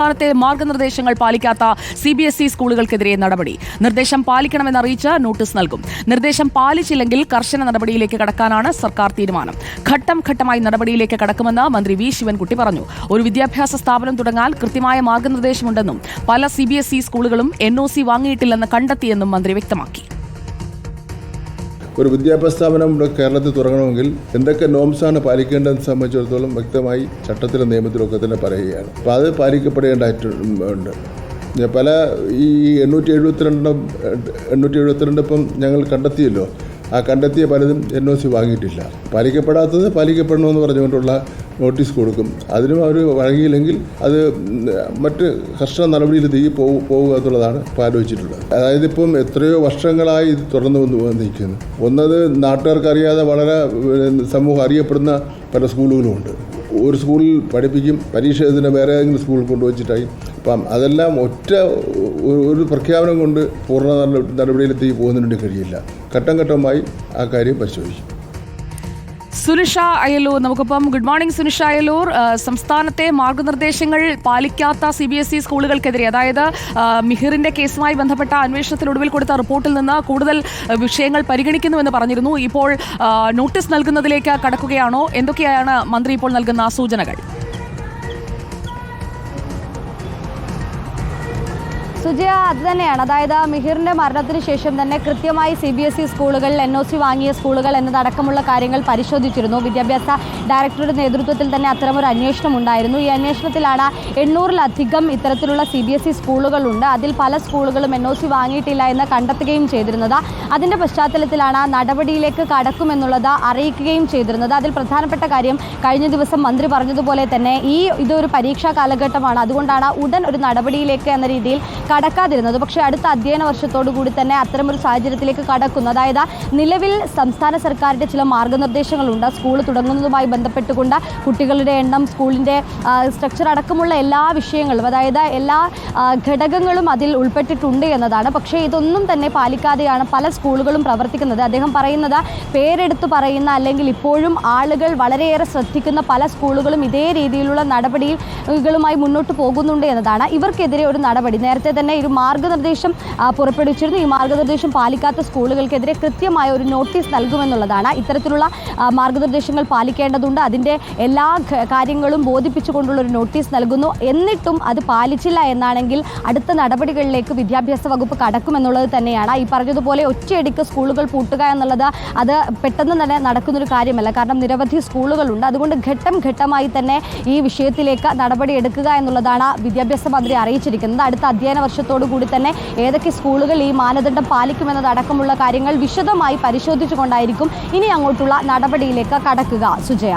സംസ്ഥാനത്തെ മാർഗനിർദ്ദേശങ്ങൾ പാലിക്കാത്ത സി ബി എസ് ഇ സ്കൂളുകൾക്കെതിരെ നടപടി. നിർദ്ദേശം പാലിക്കണമെന്ന് അറിയിച്ച് നോട്ടീസ് നൽകും. നിർദ്ദേശം പാലിച്ചില്ലെങ്കിൽ കർശന നടപടിയിലേക്ക് കടക്കാനാണ് സർക്കാർ തീരുമാനം. ഘട്ടം ഘട്ടമായി നടപടിയിലേക്ക് കടക്കുമെന്ന് മന്ത്രി വി ശിവൻകുട്ടി പറഞ്ഞു. ഒരു വിദ്യാഭ്യാസ സ്ഥാപനം തുടങ്ങാൻ കൃത്യമായ മാർഗനിർദ്ദേശമുണ്ടെന്നും പല സി ബി എസ് ഇ സ്കൂളുകളും എൻ ഒ സി വാങ്ങിയിട്ടില്ലെന്ന് കണ്ടെത്തിയെന്നും മന്ത്രി വ്യക്തമാക്കി. ഒരു വിദ്യാഭ്യാസ സ്ഥാപനം ഇവിടെ കേരളത്തിൽ തുടങ്ങണമെങ്കിൽ എന്തൊക്കെ നോംസാണ് പാലിക്കേണ്ടതെന്ന് സംബന്ധിച്ചിടത്തോളം വ്യക്തമായി ചട്ടത്തിലും നിയമത്തിലും ഒക്കെ തന്നെ പറയുകയാണ്. അപ്പോൾ അത് പാലിക്കപ്പെടേണ്ടതായിട്ടുണ്ട്. പല ഈ എണ്ണൂറ്റി എഴുപത്തിരണ്ട് എണ്ണൂറ്റി എഴുപത്തിരണ്ട് ഇപ്പം ഞങ്ങൾ കണ്ടെത്തിയല്ലോ. ആ കണ്ടെത്തിയ പലതും എൻ ഒ സി വാങ്ങിയിട്ടില്ല. പാലിക്കപ്പെടാത്തത് പാലിക്കപ്പെടണമെന്ന് പറഞ്ഞുകൊണ്ടുള്ള നോട്ടീസ് കൊടുക്കും. അതിനും അവർ വഴങ്ങിയില്ലെങ്കിൽ അത് മറ്റ് കർശന നടപടിയിൽ തീ പോകും പോകുക എന്നുള്ളതാണ് ഇപ്പോൾ ആലോചിച്ചിട്ടുള്ളത്. അതായത് ഇപ്പം എത്രയോ വർഷങ്ങളായി ഇത് തുടർന്നു വന്ന് വന്നിരിക്കുന്നു. ഒന്നത് നാട്ടുകാർക്കറിയാതെ വളരെ സമൂഹം അറിയപ്പെടുന്ന പല സ്കൂളുകളുമുണ്ട് ഒരു സ്കൂളിൽ പഠിപ്പിക്കും പരീക്ഷ ഇതിന് വേറെ ഏതെങ്കിലും സ്കൂളിൽ കൊണ്ടുവച്ചിട്ടായി. അപ്പം അതെല്ലാം ഒറ്റ ഒരു- പ്രഖ്യാപനം കൊണ്ട് പൂർണ നട- നടപടിയിലെത്തി പോകുന്നതിന് കഴിയില്ല. ഘട്ടം ഘട്ടമായി ആ കാര്യം പരിശോധിക്കും സുനിഷ അയലൂർ നമുക്കിപ്പം ഗുഡ് മോർണിംഗ് സുനിഷ അയലൂർ സംസ്ഥാനത്തെ മാർഗനിർദ്ദേശങ്ങൾ പാലിക്കാത്ത സി ബി എസ് ഇ സ്കൂളുകൾക്കെതിരെ അതായത് മിഹിറിന്റെ കേസുമായി ബന്ധപ്പെട്ട അന്വേഷണത്തിനൊടുവിൽ കൊടുത്ത റിപ്പോർട്ടിൽ നിന്ന് കൂടുതൽ വിഷയങ്ങൾ പരിഗണിക്കുന്നുവെന്ന് പറഞ്ഞിരുന്നു. ഇപ്പോൾ നോട്ടീസ് നൽകുന്നതിലേക്ക് കടക്കുകയാണോ? എന്തൊക്കെയാണ് മന്ത്രി ഇപ്പോൾ നൽകുന്ന സൂചനകൾ? സുജയ അത് തന്നെയാണ്. അതായത് മിഹിറിന്റെ മരണത്തിന് ശേഷം തന്നെ കൃത്യമായി സി ബി എസ് ഇ സ്കൂളുകളിൽ എൻ ഒ സി വാങ്ങിയ സ്കൂളുകൾ എന്നതടക്കമുള്ള കാര്യങ്ങൾ പരിശോധിച്ചിരുന്നു. വിദ്യാഭ്യാസ ഡയറക്ടറുടെ നേതൃത്വത്തിൽ തന്നെ അത്തരമൊരു അന്വേഷണം ഉണ്ടായിരുന്നു. ഈ അന്വേഷണത്തിലാണ് എണ്ണൂറിലധികം ഇത്തരത്തിലുള്ള സി ബി എസ് ഇ സ്കൂളുകളുണ്ട്. അതിൽ പല സ്കൂളുകളും എൻ ഒ സി വാങ്ങിയിട്ടില്ല എന്ന് കണ്ടെത്തുകയും ചെയ്തിരുന്നത്. അതിന്റെ പശ്ചാത്തലത്തിലാണ് നടപടിയിലേക്ക് കടക്കുമെന്നുള്ളത് അറിയിക്കുകയും ചെയ്തിരുന്നത്. അതിൽ പ്രധാനപ്പെട്ട കാര്യം കഴിഞ്ഞ ദിവസം മന്ത്രി പറഞ്ഞതുപോലെ തന്നെ ഈ ഇതൊരു പരീക്ഷാ കാലഘട്ടമാണ്. അതുകൊണ്ടാണ് ഉടൻ ഒരു നടപടിയിലേക്ക് എന്ന രീതിയിൽ കടക്കാതിരുന്നത്. പക്ഷേ അടുത്ത അധ്യയന വർഷത്തോടു കൂടി തന്നെ അത്തരമൊരു സാഹചര്യത്തിലേക്ക് കടക്കുന്നു. അതായത് നിലവിൽ സംസ്ഥാന സർക്കാരിന്റെ ചില മാർഗനിർദ്ദേശങ്ങളുണ്ട്. സ്കൂൾ തുടങ്ങുന്നതുമായി ബന്ധപ്പെട്ടുകൊണ്ട് കുട്ടികളുടെ എണ്ണം സ്കൂളിന്റെ സ്ട്രക്ചർ അടക്കമുള്ള എല്ലാ വിഷയങ്ങളും അതായത് എല്ലാ ഘടകങ്ങളും അതിൽ ഉൾപ്പെട്ടിട്ടുണ്ട് എന്നതാണ്. പക്ഷേ ഇതൊന്നും തന്നെ പാലിക്കാതെയാണ് പല സ്കൂളുകളും പ്രവർത്തിക്കുന്നത്. അദ്ദേഹം പറയുന്നത് പേരെടുത്ത് പറയുന്ന അല്ലെങ്കിൽ ഇപ്പോഴും ആളുകൾ വളരെയേറെ ശ്രദ്ധിക്കുന്ന പല സ്കൂളുകളും ഇതേ രീതിയിലുള്ള നടപടികളുമായി മുന്നോട്ട് പോകുന്നുണ്ട് എന്നതാണ്. ഇവർക്കെതിരെ ഒരു നടപടി. നേരത്തെ തന്നെ ഒരു മാർഗനിർദ്ദേശം പുറപ്പെടുവിച്ചിരുന്നു. ഈ മാർഗനിർദ്ദേശം പാലിക്കാത്ത സ്കൂളുകൾക്കെതിരെ കൃത്യമായ ഒരു നോട്ടീസ് നൽകുമെന്നുള്ളതാണ് ഇത്തരത്തിലുള്ള മാർഗനിർദ്ദേശങ്ങൾ പാലിക്കേണ്ടതുണ്ട്. അതിന്റെ എല്ലാ കാര്യങ്ങളും ബോധിപ്പിച്ചുകൊണ്ടുള്ള ഒരു നോട്ടീസ് നൽകുന്നു. എന്നിട്ടും അത് പാലിച്ചില്ല എന്നാണെങ്കിൽ അടുത്ത നടപടികളിലേക്ക് വിദ്യാഭ്യാസ വകുപ്പ് കടക്കുമെന്നുള്ളത് തന്നെയാണ്. ഈ പറഞ്ഞതുപോലെ ഒറ്റയടിക്ക് സ്കൂളുകൾ പൂട്ടുക എന്നുള്ളത് അത് പെട്ടെന്ന് തന്നെ നടക്കുന്നൊരു കാര്യമല്ല. കാരണം നിരവധി സ്കൂളുകളുണ്ട്. അതുകൊണ്ട് ഘട്ടം ഘട്ടമായി തന്നെ ഈ വിഷയത്തിലേക്ക് നടപടിയെടുക്കുക എന്നുള്ളതാണ് വിദ്യാഭ്യാസ മന്ത്രി അറിയിച്ചിരിക്കുന്നത്. അടുത്ത അധ്യയന വർഷത്തോടു കൂടി തന്നെ ഏതൊക്കെ സ്കൂളുകൾ ഈ മാനദണ്ഡം പാലിക്കുമെന്നതടക്കമുള്ള കാര്യങ്ങൾ വിശദമായി പരിശോധിച്ചുകൊണ്ടായിരിക്കും ഇനി അങ്ങോട്ടുള്ള നടപടിയിലേക്ക് കടക്കുക. സുജയ.